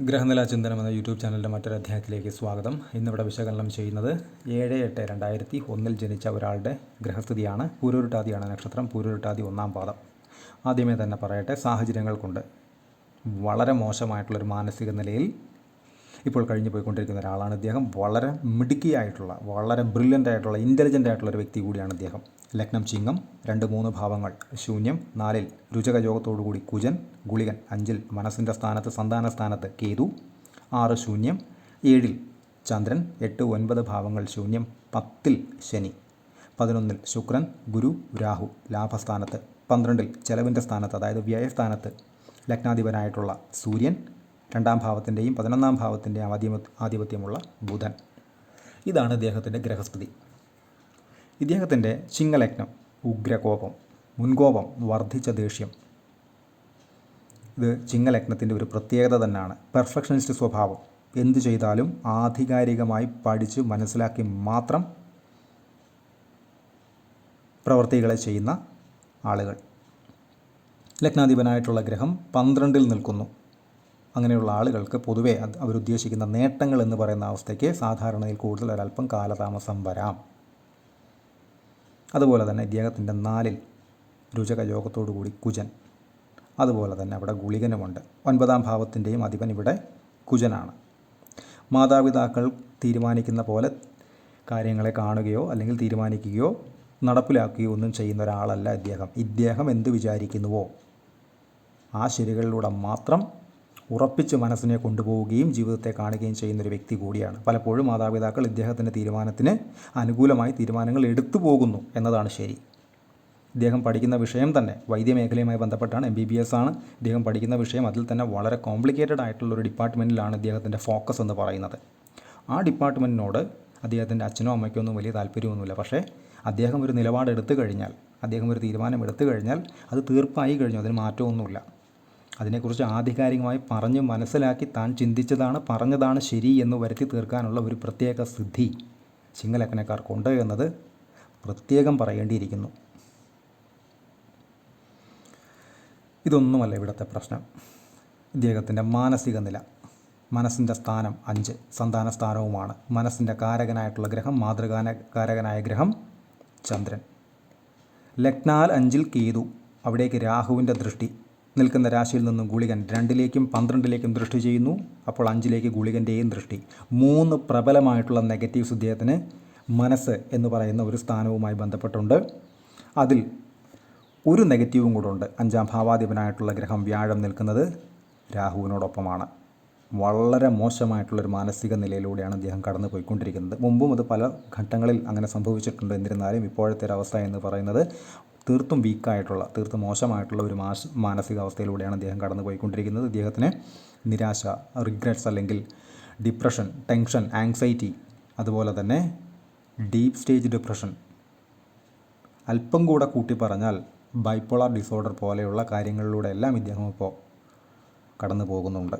ഗ്രഹനില ചിന്തനം എന്ന യൂട്യൂബ് ചാനലിന്റെ മറ്റൊരു അധ്യായത്തിലേക്ക് സ്വാഗതം. ഇന്നിവിടെ വിശകലനം ചെയ്യുന്നത് ഏഴ് എട്ട് രണ്ടായിരത്തി ഒന്നിൽ ജനിച്ച ഒരാളുടെ ഗ്രഹസ്ഥിതിയാണ്. പൂരുരുട്ടാതിയാണ് നക്ഷത്രം. പൂരുരുട്ടാതി ഒന്നാം പാദം. ആദ്യമേ തന്നെ പറയട്ടെ സാഹചര്യങ്ങൾ കൊണ്ട്. വളരെ മോശമായിട്ടുള്ളൊരു മാനസിക നിലയിൽ ഇപ്പോൾ കഴിഞ്ഞു പോയിക്കൊണ്ടിരിക്കുന്ന ഒരാളാണ് അദ്ദേഹം വളരെ മിടുക്കിയായിട്ടുള്ള വളരെ ബ്രില്യന്റ് ആയിട്ടുള്ള ഇന്റലിജന്റ് ആയിട്ടുള്ള ഒരു വ്യക്തി കൂടിയാണ് അദ്ദേഹം ലഗ്നം ചിങ്ങം രണ്ട് മൂന്ന് ഭാവങ്ങൾ. ശൂന്യം നാലിൽ യോഗത്തോടുകൂടി കുജൻ ഗുളികൻ. അഞ്ചിൽ മനസ്സിന്റെ സ്ഥാനത്ത് സന്താന സ്ഥാനത്ത് കേതു. ആറ് ശൂന്യം ഏഴിൽ ചന്ദ്രൻ. എട്ട് ഒൻപത് ഭാവങ്ങൾ ശൂന്യം പത്തിൽ ശനി. പതിനൊന്നിൽ ശുക്രൻ ഗുരു രാഹു. ലാഭസ്ഥാനത്ത് പന്ത്രണ്ടിൽ ചെലവിന്റെ സ്ഥാനത്ത് അതായത് വ്യയസ്ഥാനത്ത് ലഗ്നാധിപനായിട്ടുള്ള സൂര്യൻ. രണ്ടാം ഭാവത്തിന്റെയും പതിനൊന്നാം ഭാവത്തിന്റെയും ആധിപ ആധിപത്യമുള്ള ബുധൻ. ഇതാണ് ഇദ്ദേഹത്തിന്റെ ഗ്രഹസ്ഥിതി. ഇദ്ദേഹത്തിന്റെ ചിങ്ങലഗ്നം ഉഗ്രകോപം മുൻകോപം വർദ്ധിച്ച ദേഷ്യം. ഇത് ചിങ്ങലഗ്നത്തിന്റെ ഒരു പ്രത്യേകത തന്നെയാണ്. പെർഫെക്ഷനിസ്റ്റ് സ്വഭാവം. എന്തു ചെയ്താലും ആധികാരികമായി പഠിച്ച് മനസ്സിലാക്കി മാത്രം പ്രവർത്തികളെ ചെയ്യുന്ന ആളുകൾ. ലഗ്നാധിപനായിട്ടുള്ള ഗ്രഹം പന്ത്രണ്ടിൽ നിൽക്കുന്നു. അങ്ങനെയുള്ള ആളുകൾക്ക് പൊതുവേ അവരുദ്ദേശിക്കുന്ന നേട്ടങ്ങൾ എന്ന് പറയുന്ന അവസ്ഥയ്ക്ക് സാധാരണയിൽ കൂടുതൽ ഒരല്പം കാലതാമസം വരാം. അതുപോലെ തന്നെ ഇദ്ദേഹത്തിന്റെ നാലിൽ രുചക യോഗത്തോടുകൂടി കുജൻ. അതുപോലെ തന്നെ അവിടെ ഗുളികനുമുണ്ട്. ഒൻപതാം ഭാവത്തിന്റെയും അധിപൻ ഇവിടെ കുജനാണ്. മാതാപിതാക്കൾ തീരുമാനിക്കുന്ന പോലെ കാര്യങ്ങളെ കാണുകയോ അല്ലെങ്കിൽ തീരുമാനിക്കുകയോ നടപ്പിലാക്കുകയോ ഒന്നും ചെയ്യുന്ന ഒരാളല്ല ഇദ്ദേഹം. ഇദ്ദേഹം എന്ത് വിചാരിക്കുന്നുവോ? ആ ശരികളിലൂടെ മാത്രം ഉറപ്പിച്ച് മനസ്സിനെ കൊണ്ടുപോവുകയും ജീവിതത്തെ കാണുകയും ചെയ്യുന്നൊരു വ്യക്തി കൂടിയാണ്. പലപ്പോഴും മാതാപിതാക്കൾ ഇദ്ദേഹത്തിന്റെ തീരുമാനത്തിന് അനുകൂലമായി തീരുമാനങ്ങൾ എടുത്തു പോകുന്നു എന്നതാണ് ശരി. ഇദ്ദേഹം പഠിക്കുന്ന വിഷയം തന്നെ വൈദ്യമേഖലയുമായി ബന്ധപ്പെട്ടാണ് എം ബി ബി എസ് ആണ്. ഇദ്ദേഹം പഠിക്കുന്ന വിഷയം അതിൽ തന്നെ വളരെ കോംപ്ലിക്കേറ്റഡ് ആയിട്ടുള്ള ഒരു ഡിപ്പാർട്ട്മെന്റിലാണ് ഇദ്ദേഹത്തിന്റെ ഫോക്കസ് എന്ന് പറയുന്നത്. ആ ഡിപ്പാർട്ട്മെന്റിനോട് അദ്ദേഹത്തിന്റെ അച്ഛനോ അമ്മയ്ക്കോ ഒന്നും വലിയ താല്പര്യമൊന്നുമില്ല. പക്ഷേ അദ്ദേഹം ഒരു നിലപാടെടുത്തു കഴിഞ്ഞാൽ അദ്ദേഹം ഒരു തീരുമാനം എടുത്തു കഴിഞ്ഞാൽ അത് തീർപ്പായി കഴിഞ്ഞു അതിന് മാറ്റമൊന്നുമില്ല. അതിനെക്കുറിച്ച് ആധികാരികമായി പറഞ്ഞ് മനസ്സിലാക്കി താൻ ചിന്തിച്ചതാണ് പറഞ്ഞതാണ് ശരി എന്ന് വരുത്തി തീർക്കാനുള്ള ഒരു പ്രത്യേക സിദ്ധി ചിങ്ങലക്കനക്കാർക്കുണ്ട് എന്നത് പ്രത്യേകം പറയേണ്ടിയിരിക്കുന്നു. ഇതൊന്നുമല്ല ഇവിടുത്തെ പ്രശ്നം. ഇദ്ദേഹത്തിന്റെ മാനസിക നില. മനസ്സിന്റെ സ്ഥാനം അഞ്ച്. സന്താന സ്ഥാനവുമാണ്. മനസ്സിന്റെ കാരകനായിട്ടുള്ള ഗ്രഹം മാതൃകാന കാരകനായ ഗ്രഹം ചന്ദ്രൻ. ലഗ്നാൽ അഞ്ചിൽ കേതു. അവിടേക്ക് രാഹുവിന്റെ ദൃഷ്ടി. നിൽക്കുന്ന രാശിയിൽ നിന്നും ഗുളികൻ രണ്ടിലേക്കും പന്ത്രണ്ടിലേക്കും ദൃഷ്ടി ചെയ്യുന്നു. അപ്പോൾ അഞ്ചിലേക്ക് ഗുളികന്റെയും ദൃഷ്ടി. മൂന്ന് പ്രബലമായിട്ടുള്ള നെഗറ്റീവ്സ് ഇദ്ദേഹത്തിന് മനസ്സ് എന്ന് പറയുന്ന ഒരു സ്ഥാനവുമായി ബന്ധപ്പെട്ടുണ്ട്. അതിൽ ഒരു നെഗറ്റീവും കൂടെ അഞ്ചാം ഭാവാധിപനായിട്ടുള്ള ഗ്രഹം വ്യാഴം നിൽക്കുന്നത് രാഹുവിനോടൊപ്പമാണ്. വളരെ മോശമായിട്ടുള്ളൊരു മാനസിക നിലയിലൂടെയാണ് അദ്ദേഹം കടന്നു പോയിക്കൊണ്ടിരിക്കുന്നത് മുമ്പും അത് പല ഘട്ടങ്ങളിൽ അങ്ങനെ സംഭവിച്ചിട്ടുണ്ട്. എന്നിരുന്നാലും ഇപ്പോഴത്തെ ഒരവസ്ഥ എന്ന് പറയുന്നത് തീർത്തും വീക്കായിട്ടുള്ള തീർത്തും മോശമായിട്ടുള്ള ഒരു മാസ മാനസികാവസ്ഥയിലൂടെയാണ് അദ്ദേഹം കടന്നു പോയിക്കൊണ്ടിരിക്കുന്നത് ഇദ്ദേഹത്തിന് നിരാശ റിഗ്രറ്റ്സ് അല്ലെങ്കിൽ ഡിപ്രഷൻ ടെൻഷൻ ആങ്സൈറ്റി അതുപോലെ തന്നെ ഡീപ്പ് സ്റ്റേജ് ഡിപ്രഷൻ അല്പം കൂടെ കൂട്ടി പറഞ്ഞാൽ ബൈപ്പോളാർ ഡിസോർഡർ പോലെയുള്ള കാര്യങ്ങളിലൂടെ എല്ലാം ഇദ്ദേഹം ഇപ്പോൾ കടന്നു പോകുന്നുണ്ട്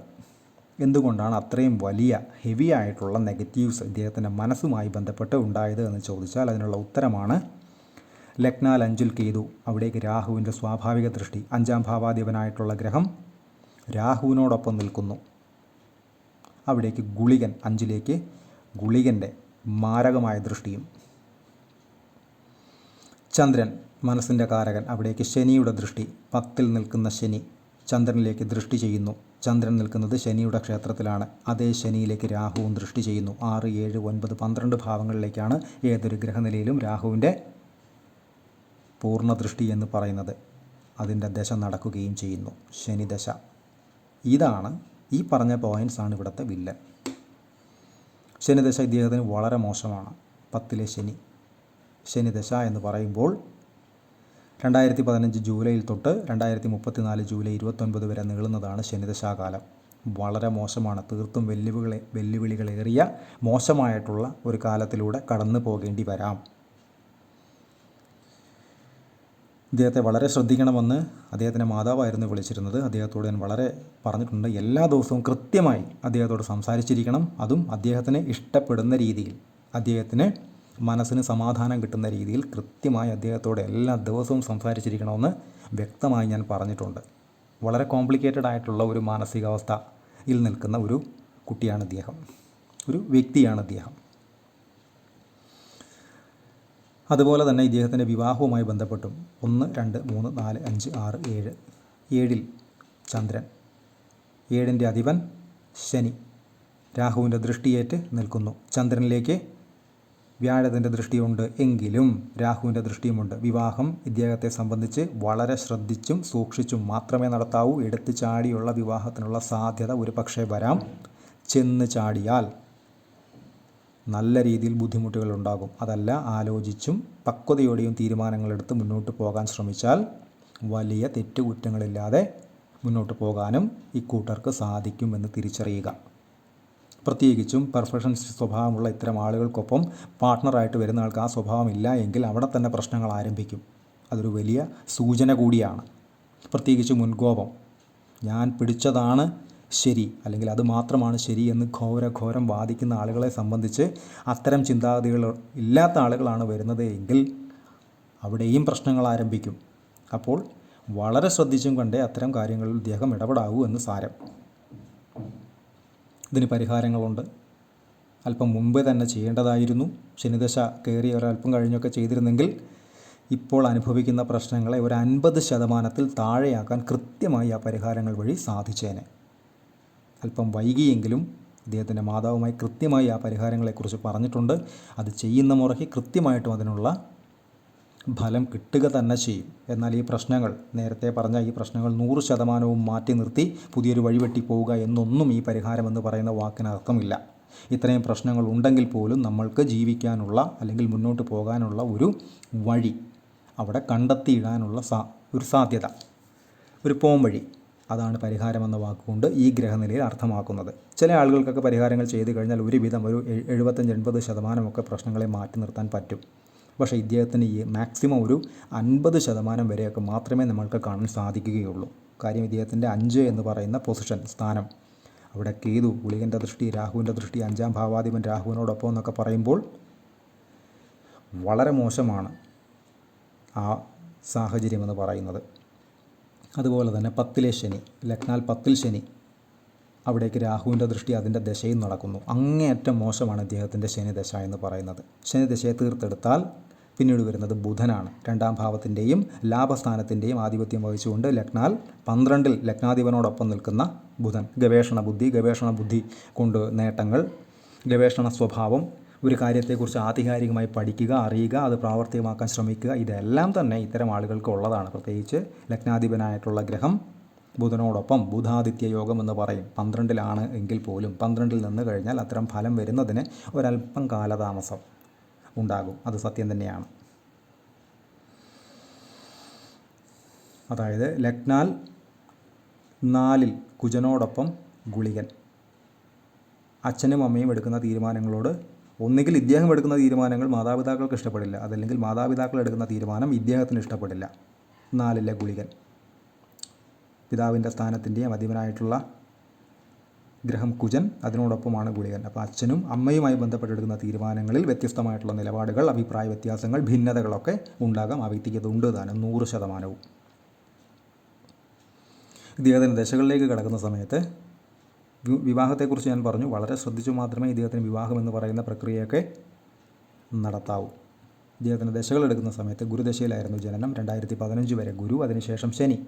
എന്തുകൊണ്ടാണ് അത്രയും വലിയ ഹെവി ആയിട്ടുള്ള നെഗറ്റീവ്സ് ഇദ്ദേഹത്തിന്റെ മനസ്സുമായി ബന്ധപ്പെട്ട് ഉണ്ടായത് എന്ന് ചോദിച്ചാൽ അതിനുള്ള ഉത്തരമാണ് ലഗ്നാൽ അഞ്ചിൽ കേതു. അവിടേക്ക് രാഹുവിന്റെ സ്വാഭാവിക ദൃഷ്ടി. അഞ്ചാം ഭാവാധിപനായിട്ടുള്ള ഗ്രഹം രാഹുവിനോടൊപ്പം നിൽക്കുന്നു. അവിടേക്ക് ഗുളികൻ അഞ്ചിലേക്ക് ഗുളികന്റെ മാരകമായ ദൃഷ്ടിയും. ചന്ദ്രൻ മനസ്സിന്റെ കാരകൻ. അവിടേക്ക് ശനിയുടെ ദൃഷ്ടി. പത്തിൽ നിൽക്കുന്ന ശനി ചന്ദ്രനിലേക്ക് ദൃഷ്ടി ചെയ്യുന്നു. ചന്ദ്രൻ നിൽക്കുന്നത് ശനിയുടെ ക്ഷേത്രത്തിലാണ്. അതേ ശനിയിലേക്ക് രാഹുവും ദൃഷ്ടി ചെയ്യുന്നു. ആറ് ഏഴ് ഒൻപത് പന്ത്രണ്ട് ഭാവങ്ങളിലേക്കാണ് ഏതൊരു ഗ്രഹനിലയിലും രാഹുവിന്റെ പൂർണദൃഷ്ടി എന്ന് പറയുന്നത് അതിന്റെ ദശ നടക്കുകയും ചെയ്യുന്നു. ശനിദശ. ഇതാണ് ഈ പറഞ്ഞ പോയിന്റ്സ് ആണ് ഇവിടുത്തെ വില്ലൻ. ശനിദശ ഇദ്ദേഹത്തിന് വളരെ മോശമാണ്. പത്തിലെ ശനി. ശനിദശ എന്ന് പറയുമ്പോൾ രണ്ടായിരത്തി പതിനഞ്ച് ജൂലൈയിൽ തൊട്ട് രണ്ടായിരത്തി മുപ്പത്തിനാല് ജൂലൈ ഇരുപത്തൊൻപത് വരെ നീളുന്നതാണ് ശനിദശാകാലം. വളരെ മോശമാണ്. തീർത്തും വെല്ലുവിളി വെല്ലുവിളികളേറിയ മോശമായിട്ടുള്ള ഒരു കാലത്തിലൂടെ കടന്നു പോകേണ്ടി വരാം. ഇദ്ദേഹത്തെ വളരെ ശ്രദ്ധിക്കണമെന്ന് അദ്ദേഹത്തിന്റെ മാതാവായിരുന്നു വിളിച്ചിരുന്നത്. അദ്ദേഹത്തോട് ഞാൻ വളരെ പറഞ്ഞിട്ടുണ്ട്. എല്ലാ ദിവസവും കൃത്യമായി അദ്ദേഹത്തോട് സംസാരിച്ചിരിക്കണം. അതും അദ്ദേഹത്തിന് ഇഷ്ടപ്പെടുന്ന രീതിയിൽ അദ്ദേഹത്തിന് മനസ്സിന് സമാധാനം കിട്ടുന്ന രീതിയിൽ കൃത്യമായി അദ്ദേഹത്തോട് എല്ലാ ദിവസവും സംസാരിച്ചിരിക്കണമെന്ന് വ്യക്തമായി ഞാൻ പറഞ്ഞിട്ടുണ്ട്. വളരെ കോംപ്ലിക്കേറ്റഡ് ആയിട്ടുള്ള ഒരു മാനസികാവസ്ഥയിൽ നിൽക്കുന്ന ഒരു കുട്ടിയാണ് അദ്ദേഹം ഒരു വ്യക്തിയാണ് ഇദ്ദേഹം. അതുപോലെ തന്നെ ഇദ്ദേഹത്തിന്റെ വിവാഹവുമായി ബന്ധപ്പെട്ടും. ഒന്ന് രണ്ട് മൂന്ന് നാല് അഞ്ച് ആറ് ഏഴ്. ഏഴിൽ ചന്ദ്രൻ. ഏഴിന്റെ അധിപൻ ശനി. രാഹുവിന്റെ ദൃഷ്ടിയേറ്റ് നിൽക്കുന്നു. ചന്ദ്രനിലേക്ക് വ്യാഴത്തിന്റെ ദൃഷ്ടിയുണ്ട് എങ്കിലും രാഹുവിന്റെ ദൃഷ്ടിയുമുണ്ട്. വിവാഹം ഇദ്ദേഹത്തെ സംബന്ധിച്ച് വളരെ ശ്രദ്ധിച്ചും സൂക്ഷിച്ചും മാത്രമേ നടത്താവൂ. എടുത്തു ചാടിയുള്ള വിവാഹത്തിനുള്ള സാധ്യത ഒരു പക്ഷേ വരാം. ചെന്ന് ചാടിയാൽ നല്ല രീതിയിൽ ബുദ്ധിമുട്ടുകൾ ഉണ്ടാകും അതല്ല ആലോചിച്ചും പക്വതയോടെയും തീരുമാനങ്ങളെടുത്ത് മുന്നോട്ട് പോകാൻ ശ്രമിച്ചാൽ വലിയ തെറ്റുകുറ്റങ്ങളില്ലാതെ മുന്നോട്ട് പോകാനും ഇക്കൂട്ടർക്ക് സാധിക്കുമെന്ന് തിരിച്ചറിയുക. പ്രത്യേകിച്ചും പെർഫെക്ഷനിസ്റ്റ് സ്വഭാവമുള്ള ഇത്തരം ആളുകൾക്കൊപ്പം പാർട്ട്ണറായിട്ട് വരുന്ന ആൾക്ക് ആ സ്വഭാവം ഇല്ല എങ്കിൽ അവിടെ തന്നെ പ്രശ്നങ്ങൾ ആരംഭിക്കും. അതൊരു വലിയ സൂചന കൂടിയാണ്. പ്രത്യേകിച്ച് മുൻകോപം. ഞാൻ പിടിച്ചതാണ് ശരി അല്ലെങ്കിൽ അത് മാത്രമാണ് ശരി എന്ന് ഘോര ഘോരം വാദിക്കുന്ന ആളുകളെ സംബന്ധിച്ച് അത്തരം ചിന്താഗതികൾ ഇല്ലാത്ത ആളുകളാണ് വരുന്നത് എങ്കിൽ അവിടെയും പ്രശ്നങ്ങൾ ആരംഭിക്കും. അപ്പോൾ വളരെ ശ്രദ്ധിച്ചും കണ്ടേ അത്തരം കാര്യങ്ങളിൽ ഇദ്ദേഹം ഇടപെടാവൂ എന്ന് സാരം. ഇതിന് പരിഹാരങ്ങളുണ്ട്. അല്പം മുമ്പേ തന്നെ ചെയ്യേണ്ടതായിരുന്നു. ശനിദശ കയറി ഒരല്പം കഴിഞ്ഞൊക്കെ ചെയ്തിരുന്നെങ്കിൽ ഇപ്പോൾ അനുഭവിക്കുന്ന പ്രശ്നങ്ങളെ ഒരു അൻപത് ശതമാനത്തിൽ താഴെയാക്കാൻ കൃത്യമായി ആ പരിഹാരങ്ങൾ വഴി സാധിച്ചേനെ. അല്പം വൈകിയെങ്കിലും ഇദ്ദേഹത്തിന്റെ മാതാവുമായി കൃത്യമായി ആ പരിഹാരങ്ങളെക്കുറിച്ച് പറഞ്ഞിട്ടുണ്ട്. അത് ചെയ്യുന്ന മുറയ്ക്ക് കൃത്യമായിട്ടും അതിനുള്ള ഫലം കിട്ടുക തന്നെ ചെയ്യും. എന്നാൽ ഈ പ്രശ്നങ്ങൾ നേരത്തെ പറഞ്ഞ ഈ പ്രശ്നങ്ങൾ നൂറ് ശതമാനവും മാറ്റി നിർത്തി പുതിയൊരു വഴിവെട്ടി പോവുക എന്നൊന്നും ഈ പരിഹാരം എന്ന് പറയുന്ന വാക്കിന് അർത്ഥമില്ല ഇത്രയും പ്രശ്നങ്ങൾ ഉണ്ടെങ്കിൽ പോലും നമ്മൾക്ക് ജീവിക്കാനുള്ള അല്ലെങ്കിൽ മുന്നോട്ട് പോകാനുള്ള ഒരു വഴി അവിടെ കണ്ടെത്തിയിടാനുള്ള സാ ഒരു സാധ്യത ഒരു പോം വഴി അതാണ് പരിഹാരമെന്ന വാക്കുകൊണ്ട് ഈ ഗ്രഹനിലയിൽ അർത്ഥമാക്കുന്നത്. ചില ആളുകൾക്കൊക്കെ പരിഹാരങ്ങൾ ചെയ്തു കഴിഞ്ഞാൽ ഒരുവിധം ഒരു എഴ്- എഴുപത്തഞ്ച് എൺപത് ശതമാനമൊക്കെ പ്രശ്നങ്ങളെ മാറ്റി നിർത്താൻ പറ്റും. പക്ഷേ ഇദ്ദേഹത്തിന് ഈ മാക്സിമം ഒരു അൻപത് ശതമാനം വരെയൊക്കെ മാത്രമേ നമ്മൾക്ക് കാണാൻ സാധിക്കുകയുള്ളൂ. കാര്യം ഇദ്ദേഹത്തിന്റെ അഞ്ച് എന്ന് പറയുന്ന പൊസിഷൻ സ്ഥാനം. അവിടെ കേതു ഗുളികന്റെ ദൃഷ്ടി രാഹുവിന്റെ ദൃഷ്ടി അഞ്ചാം ഭാവാധിപൻ രാഹുവിനോടൊപ്പം എന്നൊക്കെ പറയുമ്പോൾ വളരെ മോശമാണ് ആ സാഹചര്യം എന്ന് പറയുന്നത്. അതുപോലെ തന്നെ പത്തിലെ ശനി ലഗ്നാൽ പത്തിൽ ശനി അവിടേക്ക് രാഹുവിന്റെ ദൃഷ്ടി അതിന്റെ ദശയും നടക്കുന്നു. അങ്ങേയറ്റം മോശമാണ് അദ്ദേഹത്തിന്റെ ശനിദശ എന്ന് പറയുന്നത്. ശനിദശയെ തീർത്തെടുത്താൽ പിന്നീട് വരുന്നത് ബുധനാണ്. രണ്ടാം ഭാവത്തിന്റെയും ലാഭസ്ഥാനത്തിന്റെയും ആധിപത്യം വഹിച്ചുകൊണ്ട് ലഗ്നാൽ പന്ത്രണ്ടിൽ ലഗ്നാധിപനോടൊപ്പം നിൽക്കുന്ന ബുധൻ. ഗവേഷണ ബുദ്ധി ഗവേഷണ ബുദ്ധി കൊണ്ട് നേട്ടങ്ങൾ ഗവേഷണ സ്വഭാവം ഒരു കാര്യത്തെക്കുറിച്ച് ആധികാരികമായി പഠിക്കുക അറിയുക അത് പ്രാവർത്തികമാക്കാൻ ശ്രമിക്കുക ഇതെല്ലാം തന്നെ ഇത്തരം ആളുകൾക്ക് ഉള്ളതാണ്. പ്രത്യേകിച്ച് ലഗ്നാധിപനായിട്ടുള്ള ഗ്രഹം ബുധനോടൊപ്പം ബുധാദിത്യ യോഗം എന്ന് പറയും. പന്ത്രണ്ടിലാണ് എങ്കിൽ പോലും പന്ത്രണ്ടിൽ നിന്ന് കഴിഞ്ഞാൽ അത്തരം ഫലം വരുന്നതിന് ഒരല്പം കാലതാമസം ഉണ്ടാകും. അത് സത്യം തന്നെയാണ്. അതായത് ലഗ്നാൽ നാലിൽ കുജനോടൊപ്പം ഗുളികൻ. അച്ഛനും അമ്മയും എടുക്കുന്ന തീരുമാനങ്ങളോട് ഒന്നുകിൽ ഇദ്ദേഹം എടുക്കുന്ന തീരുമാനങ്ങൾ മാതാപിതാക്കൾക്ക് ഇഷ്ടപ്പെടില്ല അതല്ലെങ്കിൽ മാതാപിതാക്കൾ എടുക്കുന്ന തീരുമാനം ഇദ്ദേഹത്തിന് ഇഷ്ടപ്പെടില്ല. നാലിലെ ഗുളികൻ. പിതാവിന്റെ സ്ഥാനത്തിന്റെയും അധീപനായിട്ടുള്ള ഗ്രഹം കുജൻ അതിനോടൊപ്പമാണ് ഗുളികൻ. അപ്പോൾ അച്ഛനും അമ്മയുമായി ബന്ധപ്പെട്ടെടുക്കുന്ന തീരുമാനങ്ങളിൽ വ്യത്യസ്തമായിട്ടുള്ള നിലപാടുകൾ അഭിപ്രായ വ്യത്യാസങ്ങൾ ഭിന്നതകളൊക്കെ ഉണ്ടാകാം. ആ വ്യക്തിക്ക് അത് ഉണ്ട് താനും നൂറ് ശതമാനവും. ഇദ്ദേഹത്തിന് ദശകളിലേക്ക് കടക്കുന്ന സമയത്ത് വിവാഹത്തെക്കുറിച്ച് ഞാൻ പറഞ്ഞു. വളരെ ശ്രദ്ധിച്ചു മാത്രമേ ഇദ്ദേഹത്തിന് വിവാഹം എന്ന് പറയുന്ന പ്രക്രിയയൊക്കെ നടത്താവൂ. ഇദ്ദേഹത്തിന് ദശകൾ എടുക്കുന്ന സമയത്ത് ഗുരുദശയിലായിരുന്നു ജനനം. രണ്ടായിരത്തി പതിനഞ്ച് വരെ ഗുരു അതിനുശേഷം ശനി.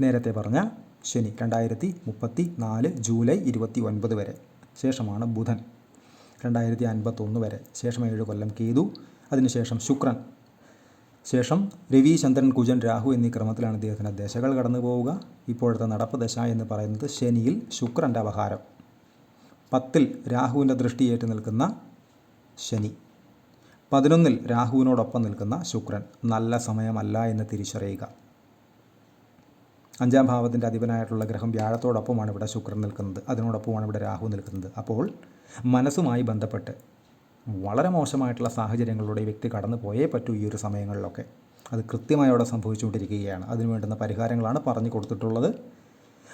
നേരത്തെ പറഞ്ഞ ശനി രണ്ടായിരത്തി മുപ്പത്തി നാല് ജൂലൈ ഇരുപത്തി ഒൻപത് വരെ. ശേഷമാണ് ബുധൻ. രണ്ടായിരത്തി അൻപത്തൊന്ന് വരെ. ശേഷം ഏഴ് കൊല്ലം കേതു. അതിനുശേഷം ശുക്രൻ. ശേഷം രവി ചന്ദ്രൻ കുജൻ രാഹു എന്നീ ക്രമത്തിലാണ് ഇദ്ദേഹത്തിന്റെ ദശകൾ കടന്നു പോവുക. ഇപ്പോഴത്തെ നടപ്പ് ദശ എന്ന് പറയുന്നത് ശനിയിൽ ശുക്രന്റെ അപഹാരം പത്തിൽ രാഹുവിന്റെ ദൃഷ്ടിയേറ്റ് നിൽക്കുന്ന ശനി. പതിനൊന്നിൽ രാഹുവിനോടൊപ്പം നിൽക്കുന്ന ശുക്രൻ. നല്ല സമയമല്ല എന്ന് തിരിച്ചറിയുക. അഞ്ചാം ഭാവത്തിന്റെ അധിപനായിട്ടുള്ള ഗ്രഹം വ്യാഴത്തോടൊപ്പമാണ് ഇവിടെ ശുക്രൻ നിൽക്കുന്നത്. അതിനോടൊപ്പമാണ് ഇവിടെ രാഹു നിൽക്കുന്നത്. അപ്പോൾ മനസ്സുമായി ബന്ധപ്പെട്ട് വളരെ മോശമായിട്ടുള്ള സാഹചര്യങ്ങളിലൂടെ ഈ വ്യക്തി കടന്നു പോയേ പറ്റൂ ഈ ഒരു സമയങ്ങളിലൊക്കെ. അത് കൃത്യമായി അവിടെ സംഭവിച്ചുകൊണ്ടിരിക്കുകയാണ്. അതിനു വേണ്ടുന്ന പരിഹാരങ്ങളാണ് പറഞ്ഞു കൊടുത്തിട്ടുള്ളത്.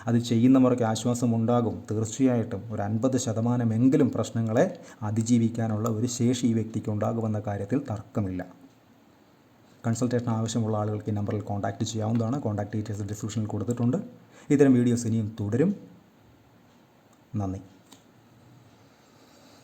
അത് ചെയ്യുന്നവർക്ക് ആശ്വാസമുണ്ടാകും. തീർച്ചയായിട്ടും ഒരു അൻപത് ശതമാനമെങ്കിലും പ്രശ്നങ്ങളെ അതിജീവിക്കാനുള്ള ഒരു ശേഷി ഈ വ്യക്തിക്ക് ഉണ്ടാകുമെന്ന കാര്യത്തിൽ തർക്കമില്ല. കൺസൾട്ടേഷൻ ആവശ്യമുള്ള ആളുകൾക്ക് ഈ നമ്പറിൽ കോൺടാക്റ്റ് ചെയ്യാവുന്നതാണ്. കോൺടാക്ട് ഡീറ്റെയിൽസ് ഡിസ്ക്രിപ്ഷനിൽ കൊടുത്തിട്ടുണ്ട്. ഇത്തരം വീഡിയോസ് ഇനിയും തുടരും. നന്ദി.